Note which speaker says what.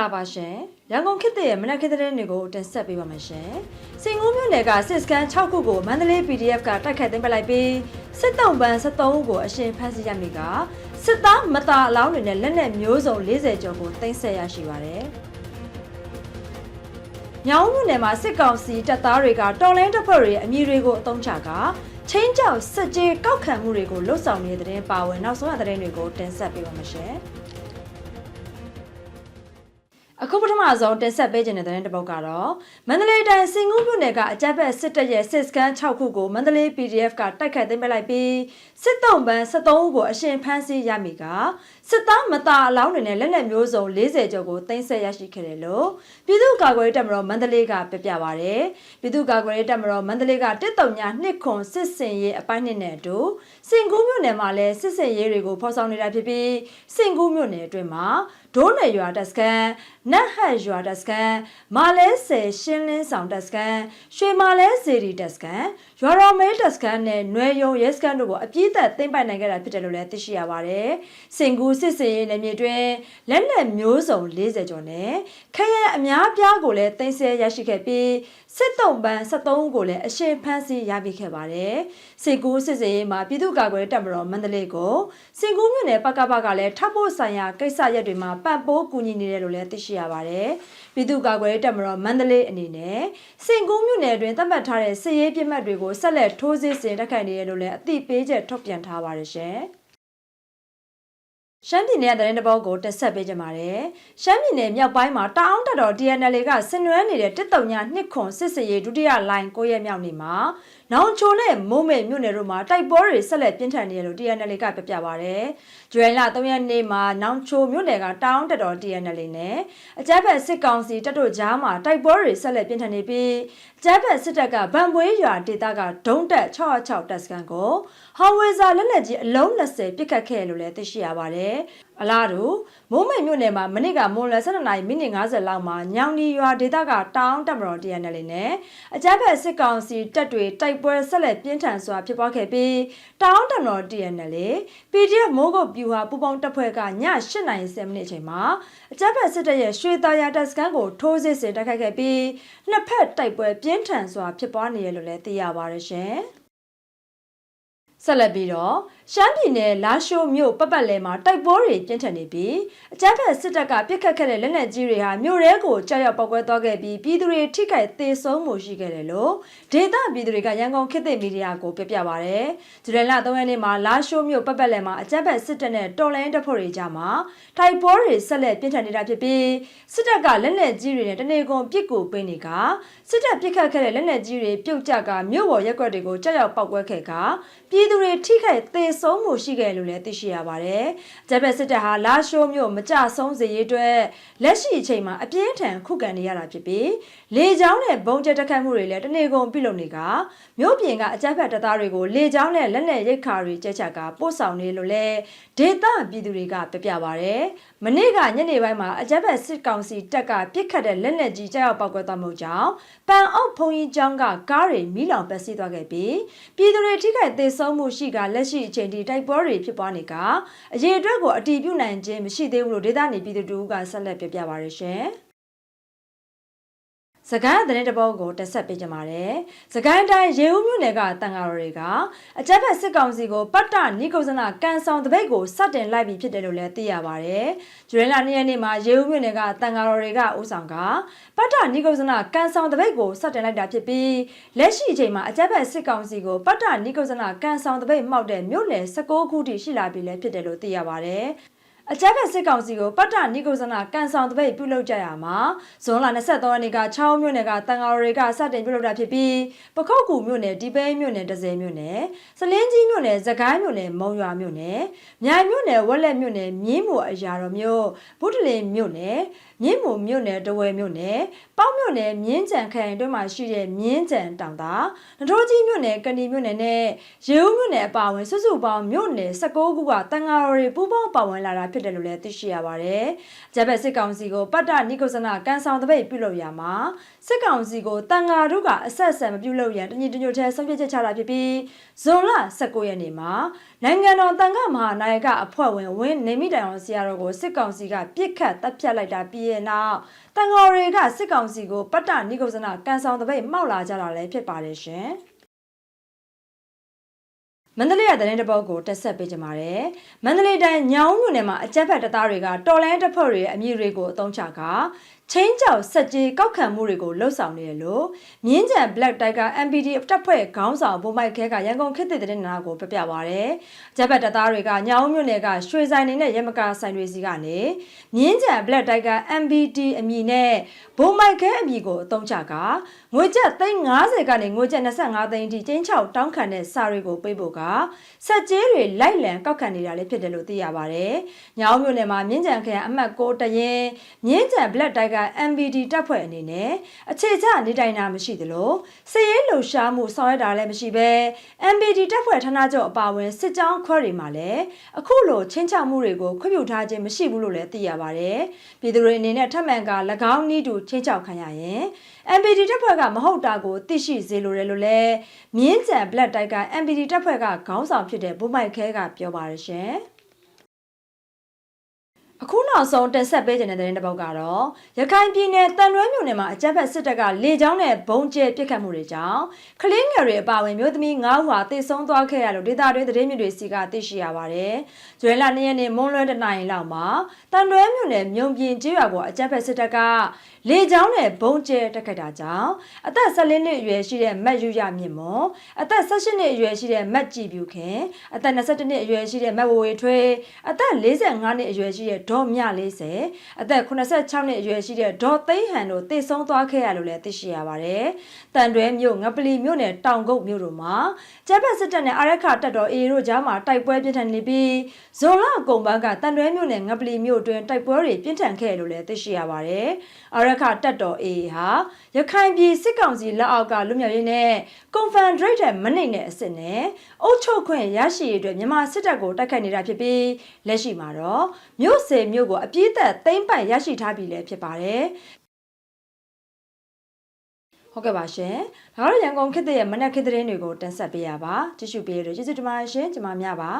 Speaker 1: လာပါရှင်ရန်ကုန်ခေတ်သစ်ရဲ့မနက်ခေတ်တဲ့နေ့ကိုတင်ဆက်ပေးပါမယ်ရှင်စင်ကူးမြို့နယ်ကစစ်စကန်6ခုကိုမန္တလေး PDF ကတိုက်ခိုက်သိမ်းပိုက်လိုက်ပြီးစစ်တုံးပန်း73ဦးကိုအရှင်ဖမ်းဆီးရမိကစစ်သားမတာအလောင်းတွေနဲ့လက်နက်မျိုးစုံ40ကျော်ကိုတင်ဆက်ရရှိပါတယ်ညောင်မြို့နယ်မှာစစ်ကောင်စီတပ်သားတွေကတော်လင်းတပ်ဖွဲ့တွေရဲ့အမည်တွေကိုအသုံးချကချင်းကြောက်စစ်ကြေးကောက်ခံမှုတွေကိုလှုပ်ဆောင်နေတဲ့တဲ့ပါဝင်နောက်ဆုံးရတဲ့တွေကိုတင်ဆက်ပေးပါမယ်ရှင်။ အခုပထမဆုံးတင်ဆက်ပေးခြင်းတဲ့တဲ့တစ်ပုဒ်ကတော့မန္တလေးတိုင်းစင်ကူးမြို့နယ်ကအကြက်ဘက်စစ်တပ်ရဲ့စစ်စကန်6ခုကိုမန္တလေး PDF ကတိုက်ခတ်သိမ်းပိုက်လိုက်ပြီးစစ်တုံးပန်း73ဦးကိုအရှင်ဖမ်းဆီးရမိက စစ်သားမတာအလောင်းတွေနဲ့လက်နက်မျိုးစုံ40ကျော်ကိုတင်ဆက်ရရှိခဲ့တယ်လို့ပြည်သူ့ကာကွယ်ရေးတပ်မတော်မန္တလေးကပြပြပါရယ်ပြည်သူ့ကာကွယ်ရေးတပ်မတော်မန္တလေးကတစ်တုံညာနှစ်ခွန်စစ်စင်ရေးအပိုင်းနှစ်နဲ့အတူစင်ကူးမြို့နယ်မှာလည်းစစ်စင်ရေးတွေကိုဖော်ဆောင်နေတာဖြစ်ပြီးစင်ကူးမြို့နယ်အတွင်းမှာဒိုးနယ်ရွာတက်စကန်နတ်ဟတ်ရွာတက်စကန်မာလဲဆယ်ရှင်းလင်းဆောင်တက်စကန်ရွှေမာလဲဇေဒီတက်စကန်ရွာတော်မဲတက်စကန်နဲ့နွယ်ယုံရဲစကန်တို့ကိုအပြည့်သက်သိမ့်ပိုက်နိုင်ခဲ့တာဖြစ်တယ်လို့လည်းသိရှိရပါတယ်။စင်ကူစစ်စင်ရေးနယ်မြေတွင်လက်နက်မျိုးစုံ40ကျော်နဲ့ခရဲအများပြားကိုလည်းသိမ်းဆည်းရရှိခဲ့ပြီးစစ်တုံပန်း73ကိုလည်းအရှင်ဖမ်းဆီးရမိခဲ့ပါတယ်။စင်ကူစစ်စင်ရေးမှာပြည်သူ့ကာကွယ်တပ်မတော်မန္တလေးကိုစင်ကူမြို့နယ်ပကပကလည်းထပ်ဖို့ဆိုင်ရာကိစ္စရက်တွေမှာပံ့ပိုးကူညီနေတယ်လို့လည်းသိရှိရပါတယ်။ပြည်သူ့ကာကွယ်တပ်မတော်မန္တလေးအနေနဲ့စင်ကူမြို့နယ်အတွင်းသတ်မှတ်ထားတဲ့စစ်ရေးပြစ်မှတ်တွေကိုဆက်လက်ထိုးစစ်ဆင်တိုက်ခိုက်နေရလို့လည်းအသိပေးချက်ထုတ်ပြန်ထားပါတယ်ရှင်။ ရှမ်းပြည်နယ်တဲ့တဲ့ဘောကိုတက်ဆက်ပေးကြပါမယ်။ရှမ်းပြည်နယ်မြောက်ပိုင်းမှာတအောင်းတက်တော် DNL ကဆင်နွှဲနေတဲ့တစ်တုံညာနှစ်ခွန်စစ်စရေးဒုတိယလိုင်း9ရက်မြောက်နေ့မှာနောင်ချိုနဲ့မိုးမိတ်မြို့နယ်တို့မှာတိုက်ပွဲတွေဆက်လက်ပြင်းထန်နေရလို့ DNL ကပြပြပါဗျ။ဇွဲလ3ရက်နေ့မှာနောင်ချိုမြို့နယ်ကတအောင်းတက်တော် DNL နဲ့အကြမ်းဖက်စစ်ကောင်စီတပ်တို့ကြားမှာတိုက်ပွဲတွေဆက်လက်ပြင်းထန်နေပြီးကျန်းဖက်စစ်တပ်ကဗန်ပွေးရွာဒေသကဒုံးတက်606တပ်စခန်းကိုဟောင်ဝေဇာလက်နက်ကြီးအလုံး20ပစ်ခတ်ခဲ့လို့လည်းသိရှိရပါတယ်။အလားတူမိုးမိတ်မြို့နယ်မှာမနစ်ကမွန်လ12နာရီမိနစ်50လောက်မှာညောင်ဒီရွာဒေသကတောင်းတက်မတော် TNL နဲ့အကြမ်းဖက်စစ်ကောင်စီတပ်တွေတိုက်ပွဲဆက်လက်ပြင်းထန်စွာဖြစ်ပွားခဲ့ပြီးတောင်းတက်မတော် TNL PDF မိုးကုတ်ပြူဟာပူပေါင်းတပ်ဖွဲ့ကည8နာရီ10မိနစ်အချိန်မှာအကြမ်းဖက်စစ်တပ်ရဲ့ရွှေသားရတပ်စခန်းကိုထိုးစစ်ဆင်တိုက်ခိုက်ခဲ့ပြီးနှစ်ဖက်တိုက်ပွဲပြင်းထန်စွာဖြစ်ပွားနေရလို့လည်းသိရပါတယ်ရှင်။ဆက်လက်ပြီးတော့ ရှမ်းပြည်နယ်လာရှိုးမြို့ပပတ်လည်မှာတိုက်ပွဲတွေပြင်းထန်နေပြီးအကြမ်းဖက်စစ်တပ်ကပြစ်ခတ်ခဲ့တဲ့လက်နက်ကြီးတွေဟာမြို့ရဲကိုကြောက်ရောက်ပောက်ကွဲသွားခဲ့ပြီးပြည်သူတွေထိခိုက်သေဆုံးမှုရှိခဲ့တယ်လို့ဒေသပြည်သူတွေကရန်ကုန်ခေတ်သစ်မီဒီယာကိုပြပြပါဗျ။ဇူလိုင်လ3ရက်နေ့မှာလာရှိုးမြို့ပပတ်လည်မှာအကြမ်းဖက်စစ်တပ်နဲ့တော်လိုင်းတပ်ဖွဲ့တွေကြားမှာတိုက်ပွဲတွေဆက်လက်ပြင်းထန်နေတာဖြစ်ပြီးစစ်တပ်ကလက်နက်ကြီးတွေနဲ့တနေကုန်ပစ်ကူပေးနေကစစ်တပ်ပြစ်ခတ်ခဲ့တဲ့လက်နက်ကြီးတွေပြုတ်ကျကမြို့ပေါ်ရက်ွက်တွေကိုကြောက်ရောက်ပောက်ကွဲခဲ့ကပြည်သူတွေထိခိုက်သေဆုံးမှုရှိခဲ့လို့လည်းသိရှိရပါတယ်။ဂျပန်စစ်တပ်ဟာလာရှိုးမြို့မကြဆုံးစေရေးအတွက်လက်ရှိအချိန်မှာအပြင်းထန်ခုခံနေရတာဖြစ်ပြီးလေကြောင်းနဲ့ဘုံကျတက်ခတ်မှုတွေလည်းတနေကုန်ပြုလုပ်နေကမြို့ပြင်ကအကြမ်းဖက်တပ်သားတွေကိုလေကြောင်းနဲ့လက်နက်ရိတ်ခါတွေကျက်ချကပို့ဆောင်နေလို့လည်းဒေသပြည်သူတွေကပြပြပါရတယ်။မနေ့ကညနေပိုင်းမှာအကြမ်းဖက်စစ်ကောင်စီတပ်ကပြစ်ခတ်တဲ့လက်နက်ကြီးကြောက်ပောက်ကွဲသွားမှုကြောင့်ပန်အုပ်ဖုန်ကြီးကျောင်းကကားတွေမိလောင်ပျက်စီးသွားခဲ့ပြီးပြည်သူတွေထိခိုက်သေဆုံးမှုရှိကလက်ရှိအချိန်ထိတိုက်ပွဲတွေဖြစ်ပွားနေကအရေးအတွက်ကိုအတီးပြုတ်နိုင်ခြင်းမရှိသေးဘူးလို့ဒေသနေပြည်သူတို့ကဆက်လက်ပြပြပါရရှင်။ စကိုင်းတဲ့တဘောကိုတက်ဆက်ပေးကြပါမယ်။စကိုင်းတိုင်းရေဦးမြို့နယ်ကတန်ဃာတော်တွေကအကြက်ဖက်စစ်ကောင်စီကိုပတ်တနိကုဇနာကန်ဆောင်တပိတ်ကိုစတင်လိုက်ပြီးဖြစ်တယ်လို့လည်းသိရပါဗျ။ဂျွေလာနေ့ရက်နေ့မှာရေဦးမြို့နယ်ကတန်ဃာတော်တွေကဥဆောင်ကပတ်တနိကုဇနာကန်ဆောင်တပိတ်ကိုစတင်လိုက်တာဖြစ်ပြီးလက်ရှိအချိန်မှာအကြက်ဖက်စစ်ကောင်စီကိုပတ်တနိကုဇနာကန်ဆောင်တပိတ်မှောက်တဲ့မြို့နယ်16ခုထိရှိလာပြီလည်းဖြစ်တယ်လို့သိရပါဗျ။ အကြမ်းဖက်စစ်ကောင်စီကိုပတ်တနိကုဇနာကန်ဆောင်တပိတ်ပြုလုပ်ကြရမှာဇွန်လ23ရက်နေ့က6မြို့နယ်ကတန်ဃာတော်တွေကစတင်ပြုလုပ်တာဖြစ်ပြီးပခုတ်ကူမြို့နယ်ဒီပိန်းမြို့နယ်ဒဇယ်မြို့နယ်စလင်းကြီးမြို့နယ်သကိုင်းမြို့နယ်မုံရွာမြို့နယ်မြိုင်မြို့နယ်ဝက်လက်မြို့နယ်မြင်းမူအရာတော်မြို့ဗုဒ္ဓလင်မြို့နယ် မြင်းမူမြို့နယ်တဝယ်မြို့နယ်ပေါက်မြို့နယ်မြင်းကြံခရိုင်တွင်းမှာရှိတဲ့မြင်းကြံတောင်သာနထိုးကြီးမြို့နယ်ကဏီမြို့နယ်နဲ့ရေဦးမြို့နယ်အပါအဝင်စုစုပေါင်းမြို့နယ်16ခုကတန်ဃာတော်တွေပူးပေါင်းပါဝင်လာတာဖြစ်တယ်လို့လည်းသိရှိရပါတယ်။ဂျပန်စစ်ကောင်စီကိုပတ်တနိကုဇနာကန်ဆောင်တပိတ်ပြုလုပ်ရမှာစစ်ကောင်စီကိုတန်ဃာတို့ကအဆက်ဆက်မပြုလုပ်ရန်တညီတညွတ်ထဲဆုံးဖြတ်ချက်ချတာဖြစ်ပြီးဇွန်လ19ရက်နေ့မှာနိုင်ငံတော်တန်ခါမဟာနာယကအဖွဲ့ဝင်ဝင်းနေမိတိုင်အောင်ဆရာတော်ကိုစစ်ကောင်စီကပြစ်ခတ်တပ်ဖြတ်လိုက်တာပြီးရရဲ့နောက်တန်ငေါ်တွေကစစ်ကောင်စီကိုပတ္တနိဂုဇနာကန်ဆောင်တပိတ်မှောက်လာကြတာလည်းဖြစ်ပါတယ်ရှင်။မန္တလေးရတဲ့တဲ့ပုတ်ကိုတက်ဆက်ပေးကြပါမယ်။မန္တလေးတိုင်းညောင်မြို့နယ်မှာအကြက်ဖက်တပ်သားတွေကတော်လန်တပ်ဖွဲ့တွေရဲ့အမည်တွေကိုအသုံးချက ချင်းကြောက်စက်ကြီးကောက်ခံမှုတွေကိုလှုပ်ဆောင်နေတယ်လို့မြင်းကြံ Black Tiger MPD တပ်ဖွဲ့ခေါင်းဆောင်ဘုံမိုက်ခဲကရန်ကုန်ခေတ်သစ်တဲ့နာကိုပြပြပါရယ်။ဂျက်ဘတ်တပ်သားတွေကညောင်မြို့နယ်ကရွှေဆိုင်နေနဲ့ရမကာဆိုင်တွေစီကနေမြင်းကြံ Black Tiger MPD အမည်နဲ့ဘုံမိုက်ခဲအမည်ကိုအသုံးချကငွေကျပ်350ကနေငွေကျပ်25သိန်းအထိချင်းချောက်တောင်းခံတဲ့စာတွေကိုပေးဖို့ကစက်ကြီးတွေလိုက်လံကောက်ခံနေတာလည်းဖြစ်တယ်လို့သိရပါရယ်။ညောင်မြို့နယ်မှာမြင်းကြံခရိုင်အမှတ်6တရင်မြင်းကြံ Black Tiger MBD တပ်ဖွဲ့အနေနဲ့အခြေချနေတိုင်တာမရှိသလိုစည်ရေးလှူရှားမှုဆောင်ရွက်တာလည်းမရှိဘဲ MBD တပ်ဖွဲ့ဌာနချုပ်အပါအဝင်စစ်ကြောင်းခွဲတွေမှာလည်းအခုလိုချင်းချမှုတွေကိုခွင့်ပြုထားခြင်းမရှိဘူးလို့လည်းသိရပါတယ်။ပြည်သူတွေအနေနဲ့ထပ်မံက၎င်းနည်းတူချင်းချောက်ခံရရင် MBD တပ်ဖွဲ့ကမဟုတ်တာကိုသိရှိစေလိုတယ်လို့လည်းမြင်းကြံ Black Tiger MBD တပ်ဖွဲ့ကခေါင်းဆောင်ဖြစ်တဲ့ဘုမိုက်ခဲကပြောပါတယ်ရှင်။ အခုနောက်ဆုံးတင်ဆက်ပေးခြင်းတဲ့တဲ့တစ်ပုတ်ကတော့ရခိုင်ပြည်နယ်တန်ရွဲမြို့နယ်မှာအကြမ်းဖက်စစ်တပ်ကလေကြောင်းနဲ့ဘုံကျဲပစ်ခတ်မှုတွေကြောင့်ကလင်းငယ်တွေအပါအဝင်မြို့သမီး9ဦးဟာတေဆုံးသွားခဲ့ရလို့ဒေသတွင်းသတင်းမြစ်တွေစီကသိရှိရပါတယ်။ဇွဲလ2ရက်နေ့မွန်းလွဲတနိုင်လောက်မှာတန်ရွဲမြို့နယ်မြုံပြင်းကျေးရွာပေါ်အကြမ်းဖက်စစ်တပ်ကလေကြောင်းနဲ့ဘုံကျဲတက်ခတ်တာကြောင့်အသက်14နှစ်အရွယ်ရှိတဲ့မတ်ယူရမြင့်မွန်အသက်18နှစ်အရွယ်ရှိတဲ့မတ်ကြည်ပြူခင်အသက်22နှစ်အရွယ်ရှိတဲ့မတ်ဝဝေထွေးအသက်45နှစ်အရွယ်ရှိတဲ့ဒေါ်မြ40အသက်86နှစ်အရွယ်ရှိတဲ့ဒေါ်သိန်းဟန်တို့တည်ဆုံးသွားခဲ့ရလို့လည်းသိရှိရပါတယ်။တန်တွဲမြို့ငပလီမြို့နယ်တောင်ကုတ်မြို့တို့မှာကျပ်ပတ်စစ်တပ်နဲ့အာရခတပ်တော်အေတို့ကြားမှာတိုက်ပွဲပြင်းထန်နေပြီးဇွန်လအကုန်ပိုင်းကတန်တွဲမြို့နယ်ငပလီမြို့တွင်တိုက်ပွဲတွေပြင်းထန်ခဲ့လို့လည်းသိရှိရပါတယ်။အာရခတပ်တော်အေဟာရခိုင်ပြည်စစ်ကောင်စီလက်အောက်ကလူမျိုးရေးနဲ့ကွန်ဖန်ဒရိတ်တဲ့မနိတ်နဲ့အစ်စ်နဲ့အုပ်ချုပ်ခွင့်ရရှိရေးအတွက်မြန်မာစစ်တပ်ကိုတိုက်ခိုက်နေတာဖြစ်ပြီးလက်ရှိမှာတော့မြို့စေမြို့ကိုအပြည့်သက်သိမ်းပိုက်ရရှိထားပြီလည်းဖြစ်ပါတယ်ဟုတ်ကဲ့ပါရှင်ဒါကတော့ရန်ကုန်ခေတ်ရဲ့မနက်ခေတ်သတင်းတွေကိုတင်ဆက်ပေးရပါကြည့်ရှုပေးရလို့ကျေးဇူးတင်ပါတယ်ရှင်ကျွန်မများပါ